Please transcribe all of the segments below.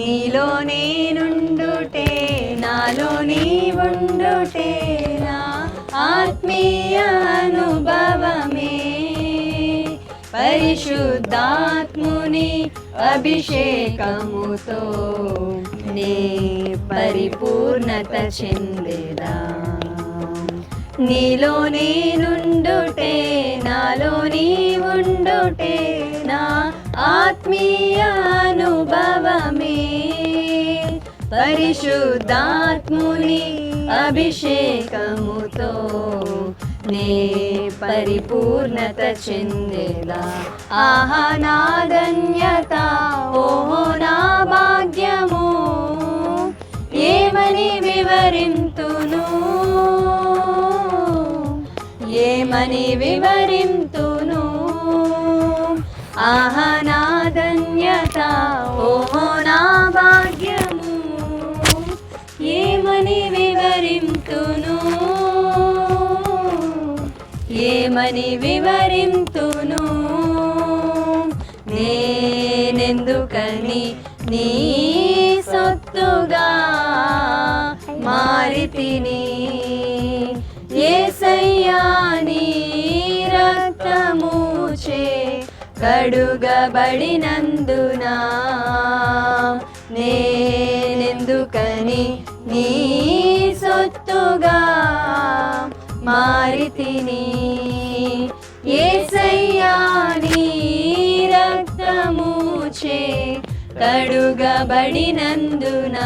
నీలో నేనుండుటే నాలో నీ ఉండుటే నా ఆత్మీయ అనుభవమే. పరిశుద్ధాత్ముని అభిషేకముతో నే పరిపూర్ణత చెందేదా. నీలో నేనుండుటే నాలో నీ ఉండుటే నా ఆత్మీయ అనుభవ పరిశుద్ధాత్ముని అభిషేకముతో నే పరిపూర్ణత చెందేలా. ఆహా నా ధన్యత ఓహో నా భాగ్యము ఏమని వివరింతును? ఏమని వివరింతును? ఆహా ఏమని వివరింతును. ఏమని వివరింతును? నేనెందుకని నీ సొత్తుగా మారి తిని ఏసయ్యా నీ రక్తముచే కడుగబడినందునా నీ సొత్తుగా మారితిని. ఏసయ్యా నీ రక్తముచే కడుగబడినందున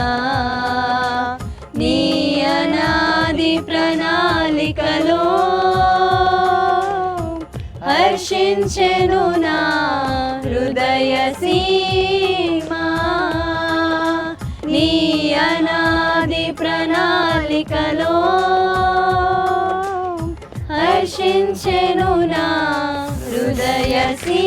నీ అనాది ప్రణాళికలో హర్షించెను నా హృదయ సీమా. ప్రణాళికలో హర్షించెను నా హృదయసీ